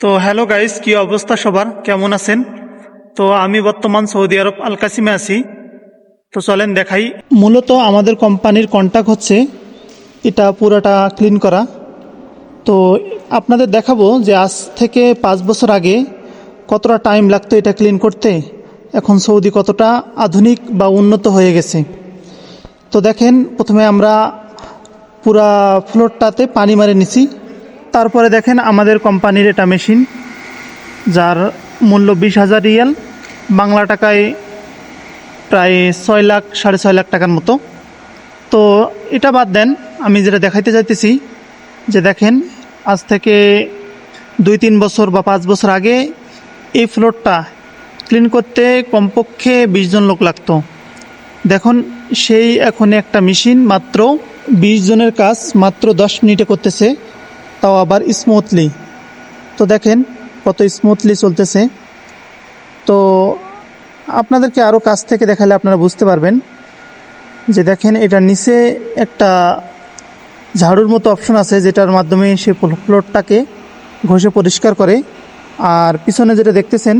তো hello guys, কি অবস্থা সবার? কেমন আছেন? তো আমি বর্তমান সৌদি আরব আল কাসিমে আছি। তো চলেন দেখাই। মূলত আমাদের কোম্পানির কন্ট্যাক্ট হচ্ছে এটা পুরোটা ক্লিন করা। তো আপনাদের দেখাবো যে আজ থেকে পাঁচ বছর আগে কতটা টাইম লাগতো এটা ক্লিন করতে। এখন সৌদি কতটা আধুনিক বা উন্নত হয়ে গেছে। তো দেখেন, প্রথমে আমরা পুরা ফ্লোরটাতে পানি মারে নিছি। তারপরে দেখেন আমাদের কোম্পানির এটা মেশিন, যার মূল্য বিশ হাজার রিয়াল, বাংলা টাকায় প্রায় ছয় লাখ, সাড়ে ছয় লাখ টাকার মতো। তো এটা বাদ দেন, আমি যেটা দেখাইতে চাইতেছি, যে দেখেন, আজ থেকে দুই তিন বছর বা পাঁচ বছর আগে এই ফ্লোরটা ক্লিন করতে কমপক্ষে বিশ জন লোক লাগতো। দেখুন, সেই এখন একটা মেশিন মাত্র বিশ জনের কাজ মাত্র দশ মিনিটে করতেছে। তাও আবার স্মুথলি তো দেখেন কত স্মুথলি চলতেছে। তো আপনাদেরকে আরও কাছ থেকে দেখালে আপনারা বুঝতে পারবেন যে দেখেন এটার নিচে একটা ঝাড়ুর মতো অপশন আছে যেটার মাধ্যমে সে ফ্লোরটাকে ঘষে পরিষ্কার করে। আর পিছনে যেটা দেখতেছেন,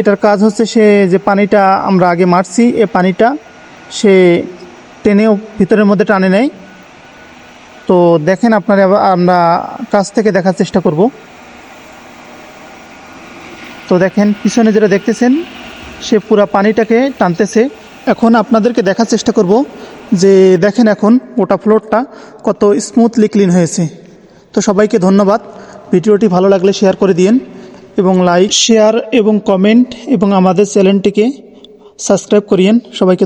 এটার কাজ হচ্ছে সে যে পানিটা আমরা আগে মারছি, এ পানিটা সে টেনেও ভিতরের মধ্যে টানে নেয় তো দেখেন আপনারা আমরা কাছ থেকে দেখার চেষ্টা করব। তো দেখেন, পিছনে যেটা দেখতেছেন, সে পুরা পানিটাকে টানতেছে। এখন আপনাদেরকে দেখার চেষ্টা করব যে, দেখেন এখন ওটা ফ্লোরটা কত স্মুথলি ক্লিন হয়েছে। তো সবাইকে ধন্যবাদ। ভিডিওটি ভালো লাগলে শেয়ার করে দিন এবং লাইক শেয়ার এবং কমেন্ট এবং আমাদের চ্যানেলটিকে সাবস্ক্রাইব করিয়েন। সবাইকে